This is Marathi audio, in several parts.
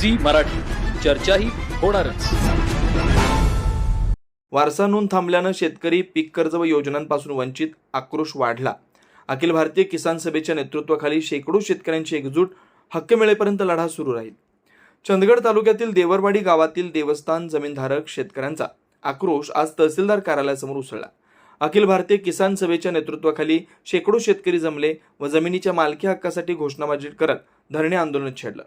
झी मराठी. चर्चाही होणारच. वारसा नोंद थांबल्यानं शेतकरी पीक कर्ज व योजनांपासून वंचित आक्रोश वाढला. अखिल भारतीय किसान सभेच्या नेतृत्वाखाली शेकडो शेतकऱ्यांची एकजूट हक्क मिळेपर्यंत लढा सुरू राहील. चंदगड तालुक्यातील देवरवाडी गावातील देवस्थान जमीनधारक शेतकऱ्यांचा आक्रोश आज तहसीलदार कार्यालयासमोर उसळला. अखिल भारतीय किसान सभेच्या नेतृत्वाखाली शेकडो शेतकरी जमले व जमिनीच्या मालकी हक्कासाठी घोषणाबाजी करत धरणे आंदोलन छेडलं.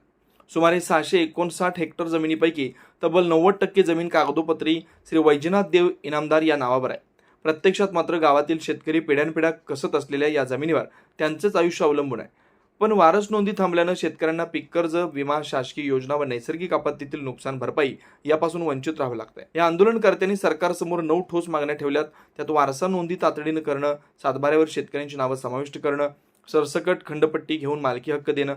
सुमारे सहाशे एकोणसाठ हेक्टर जमिनीपैकी तब्बल नव्वद टक्के जमीन कागदोपत्री श्री वैजनाथ देव इनामदार या नावावर आहे. प्रत्यक्षात मात्र गावातील शेतकरी पिढ्यानपिढ्या कसत असलेल्या या जमिनीवर त्यांचंच आयुष्य अवलंबून आहे. पण वारस नोंदी थांबल्यानं शेतकऱ्यांना पीक कर्ज विमा शासकीय योजना व नैसर्गिक आपत्तीतील नुकसान भरपाई यापासून वंचित राहावं लागतंय. या आंदोलनकर्त्यांनी सरकारसमोर नऊ ठोस मागण्या ठेवल्यात. त्यात वारसा नोंदी तातडीनं करणं सातबाऱ्यावर शेतकऱ्यांची नावं समाविष्ट करणं सरसकट खंडपट्टी घेऊन मालकी हक्क देणं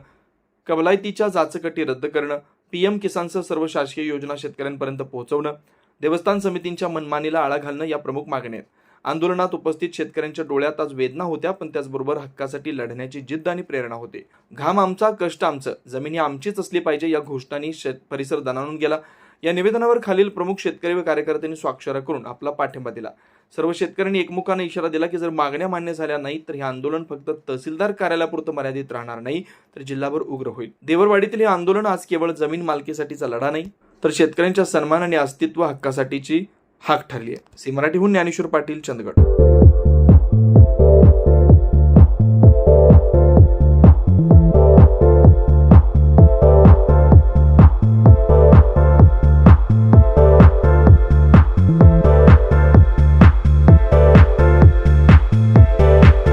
कबलायतीच्या जाचकटी रद्द करणं पीएम किसानसह सर्व शासकीय योजना शेतकऱ्यांपर्यंत पोहोचवणं देवस्थान समितींच्या मनमानीला आळा घालणं या प्रमुख मागण्या आहेत. आंदोलनात उपस्थित शेतकऱ्यांच्या डोळ्यात आज वेदना होत्या पण त्याचबरोबर हक्कासाठी लढण्याची जिद्द आणि प्रेरणा होते. घाम आमचा कष्ट आमचं. जमिनी आमचीच असली पाहिजे या घोषणांनी शेत परिसर दणाणून गेला. या निवेदनावर खालील प्रमुख शेतकरी व कार्यकर्त्यांनी स्वाक्षऱ्या करून आपला पाठिंबा दिला. सर्व शेतकऱ्यांनी एकमुखाने इशारा दिला की जर मागण्या मान्य झाल्या नाही तर हे आंदोलन फक्त तहसीलदार कार्यालयापुरतं मर्यादित राहणार नाही तर जिल्हाभर उग्र होईल. देवरवाडीतील हे आंदोलन आज केवळ जमीन मालकीसाठीचा लढा नाही तर शेतकऱ्यांच्या सन्मान आणि अस्तित्व हक्कासाठीची हाक ठरली आहे. सी मराठीहून ज्ञानेश्वर पाटील चंदगड.